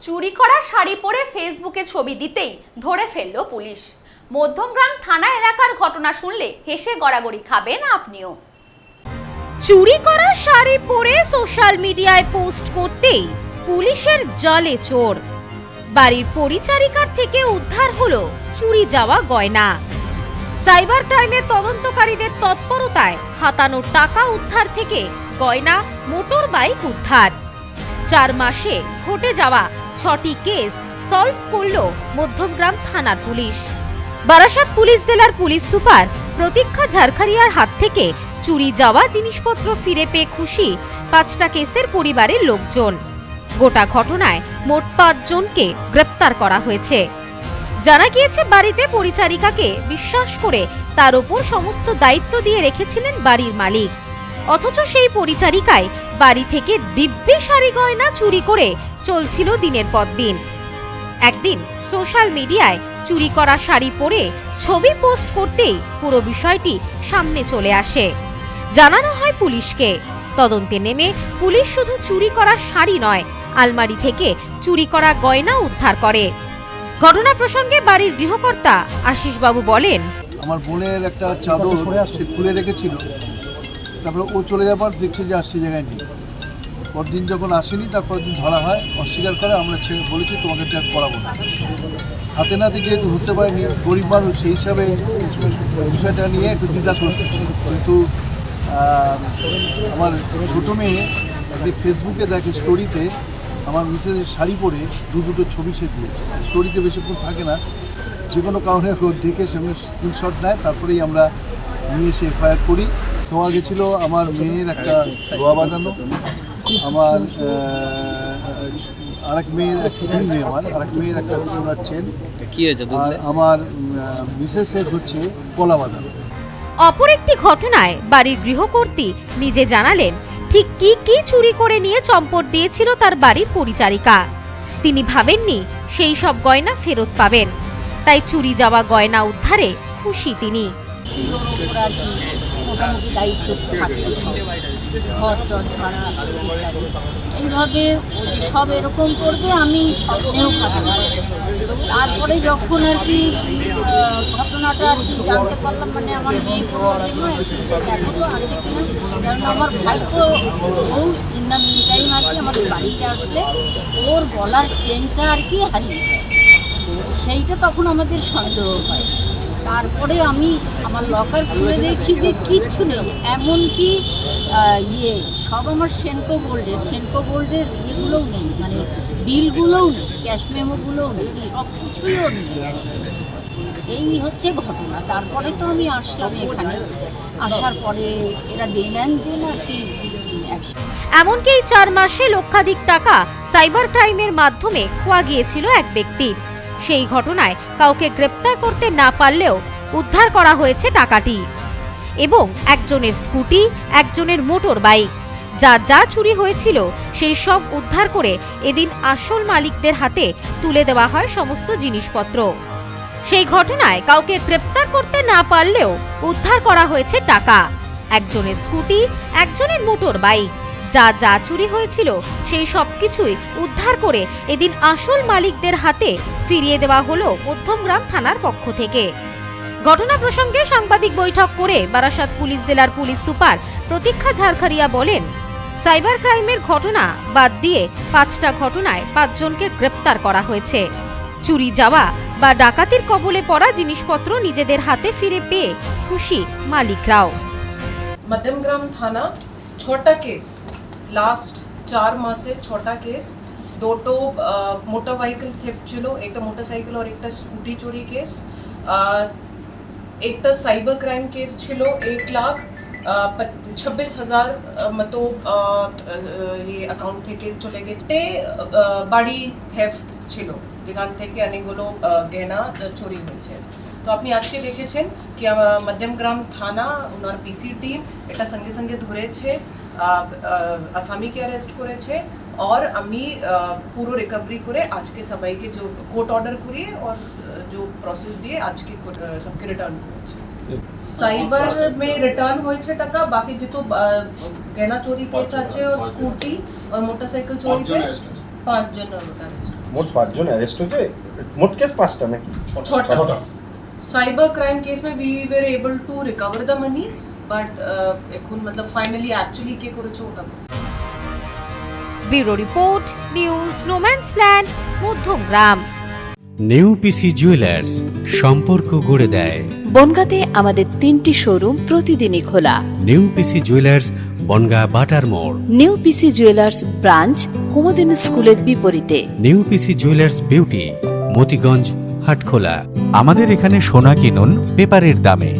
চুরি করা শাড়ি পরে ফেসবুকে ছবি দিতেই ধরে ফেলল পুলিশ। মধ্যমগ্রাম থানা এলাকার ঘটনা শুনলে হেসে গড়াগড়ি খাবেন আপনিও। চুরি করা শাড়ি পরে সোশ্যাল মিডিয়ায় পোস্ট করতেই পুলিশের জলে চোর। বাড়ির পরিচারিকার থেকে উদ্ধার হলো চুরি যাওয়া গয়না। সাইবার ক্রাইমের তদন্তকারীদের তৎপরতায় হাতানো টাকা উদ্ধার থেকে গয়না মোটর বাইক উদ্ধার। চার মাসে ঘটে যাওয়া ছটি কেস সলভ করল মধ্যমগ্রাম থানার পুলিশ। বারাসাত পুলিশ জেলার পুলিশ সুপার প্রতীক্ষা ঝাড়খারিয়ার হাত থেকে চুরি যাওয়া জিনিসপত্র ফিরে পেয়ে খুশি পাঁচটা কেসের পরিবারের লোকজন। গোটা ঘটনায় মোট পাঁচজনকে গ্রেপ্তার করা হয়েছে। জানা গিয়েছে, বাড়িতে পরিচারিকাকে বিশ্বাস করে তার ওপর সমস্ত দায়িত্ব দিয়ে রেখেছিলেন বাড়ির মালিক। অথচ সেই পরিচারিকায় বাড়ি থেকে দিব্যি শাড়ি গয়না চুরি করে চলছিল দিনের পর দিন। একদিন সোশ্যাল মিডিয়ায় চুরি করা শাড়ি পরে ছবি পোস্ট করতেই পুরো বিষয়টি সামনে চলে আসে। জানানো হয় পুলিশকে। তদন্তে নেমে পুলিশ শুধু চুরি করা শাড়ি নয়, আলমারি থেকে চুরি করা গয়না উদ্ধার করে। ঘটনা প্রসঙ্গে বাড়ির গৃহকর্তা আশিসবাবু বলেন, আমার বোনের একটা চাদর সে খুলে রেখেছিল। তারপরে ও চলে যাবার দেখছে যে আর সে জায়গায় নেই। পরদিন যখন আসেনি তারপর দিন ধরা হয়, অস্বীকার করে, আমরা ছেড়ে বলেছি তোমাকে ট্যাগ করাবো না। হাতে নাতে যেহেতু ধরতে পারিনি, গরিব মানুষ, সেই হিসাবে বিষয়টা নিয়ে একটু দ্বিধাগ্রস্ত ছিল কিন্তু আমার ছোটো মেয়ে একদিন ফেসবুকে দেখে স্টোরিতে, আমার মিসেসের শাড়ি পরে দু দুটো ছবি সে দিয়েছে। স্টোরিতে বেশিক্ষণ থাকে না, যে কোনো কারণে দেখে সেখানে স্ক্রিনশট নেয়, তারপরেই আমরা নিয়ে এসে এফআইআর করি। পাওয়া গেছিল আমার মেয়ের একটা দোয়া বাজানো আমার আর এক মেয়ের এক তিন মেয়ে আমার আর এক মেয়ের একটা সোনার চেন কি হয়েছে আর আমার মিসেসের হচ্ছে কলা বাজানো। অপর একটি ঘটনায় বাড়ির গৃহকর্ত্রী নিজে জানালেন ঠিক কি কি চুরি করে নিয়ে চম্পট দিয়েছিল তার বাড়ির পরিচারিকা। তিনি ভাবেননি সেই সব গয়না ফেরত পাবেন। তাই চুরি যাওয়া গয়না উদ্ধারে খুশি তিনি। মোটামুটি দায়িত্ব থাকতো সব। ঘর টর ছাড়া ইত্যাদি। এইভাবে ও যে সব এরকম করবে, আমি স্বপ্নেও ভাবি তারপরে যখন আর কি ঘটনাটা আর কি জানতে পারলাম মানে আমার মেয়ে বলল যে দেখো তো আছে কিনা, কারণ আমার ভাই তো ও ইন দ্য মিন টাইম আর কি আমাদের বাড়িতে আসলে ওর গলার চেনটা আর কি হারিয়ে যায়। সেইটা তখন আমাদের সন্দেহ হয়। তারপরে আমি আমার লকার খুলে দেখি যে কিচ্ছু নেই। এমনকি ইয়ে সব আমার সেনকো গোল্ডের সেনকো গোল্ডের ইয়েগুলোও নেই। মানে বিলগুলোও নেই। ক্যাশ মেমোগুলোও নেই। সব কিছুই ওর নিয়ে গেছে এই হচ্ছে ঘটনা। তারপরে তো আমি আসলাম এখানে। আসার পরে এরা দেন দেন আর কি এমনকি এই চার মাসে লক্ষাধিক টাকা সাইবার ক্রাইমের মাধ্যমে খোয়া গিয়েছিল এক ব্যক্তির সেই ঘটনায় কাউকে গ্রেপ্তার করতে না পারলেও উদ্ধার করা হয়েছে টাকাটি। এবং একজনের স্কুটি, একজনের মোটর বাইক, যা যা চুরি হয়েছিল সেই সব উদ্ধার করে এদিন আসল মালিকদের হাতে তুলে দেওয়া হয় সমস্ত জিনিসপত্র। সেই ঘটনায় কাউকে গ্রেপ্তার করতে না পারলেও উদ্ধার করা হয়েছে টাকা। একজনের স্কুটি, একজনের মোটর বাইক। যা যা চুরি হয়েছিল সেই সব কিছুই উদ্ধার করে এদিন আসল মালিকদের হাতে ফিরিয়ে দেওয়া হল মধ্যমগ্রাম থানার পক্ষ থেকে। ঘটনা প্রসঙ্গে সাংবাদিক বৈঠক করে বারাসাত পুলিশ জেলার পুলিশ সুপার প্রতীক্ষা ঝাড়খারিয়া বলেন, সাইবার ক্রাইমের ঘটনা বাদ দিয়ে পাঁচটা ঘটনায় পাঁচজনকে গ্রেপ্তার করা হয়েছে। চুরি যাওয়া বা ডাকাতির কবলে পড়া জিনিসপত্র নিজেদের হাতে ফিরে পেয়ে খুশি মালিকরাও। মধ্যমগ্রাম থানা, ছটা কেস। केस লাস্ট চার মাসে ছটা কেস দুটো মোটর ভেহিকল থেপ ছিল একটা মোটরসাইকেল আর একটা স্কুটি চুরি কেস একটা সাইবার ক্রাইম কেস ছিল এক লাখ ছাব্বিশ হাজার মতো ইয়ে অ্যাকাউন্ট থেকে চলে গেছে আহ, বাড়ি থেফট ছিল যেখান থেকে অনেকগুলো আহ, গয়না চুরি হয়েছে তো আপনি আজকে দেখেছেন কি আহ, মধ্যমগ্রাম থানা ওনার পিসি টিম এটা সঙ্গে সঙ্গে ধরেছে আহ, আহ, আসামিকে অ্যারেস্ট করেছে और আমি আহ, পুরো রিকভারি করে আজকে সবাইকে যে কোর্ট অর্ডার করিয়ে और जो প্রসেস দিয়ে আজকে court, আহ, সবকে রিটার্ন করেছে সাইবার মে রিটার্ন হয়েছে টাকা বাকি যেহেতু আহ, গয়না চোরি কেস আছে और স্কুটি और মোটরসাইকেল চোরি পাঁচ জন অ্যারেস্ট মোট পাঁচজন অ্যারেস্ট হয়েছে মোট কেস পাঁচটা নাকি ছটা সাইবার ক্রাইম কেস में we were able to recover the money but uh, এখন মতলব ফাইনালি অ্যাকচুয়ালি কে করেছে ওটা bureau report news no man's land Madhyamgram. New PC jewellers সম্পর্ক গড়ে দেয়। বনগাঁতে আমাদের তিনটি শোরুম প্রতিদিনই খোলা। নেউপিসি জুয়েলার্স বনগা বাটার মোড়। New PC jewellers branch Kumudin স্কুলের বিপরীতে। New PC jewellers beauty Motiganj Hatkhola. আমাদের এখানে সোনা কিনুন পেপারের দামে।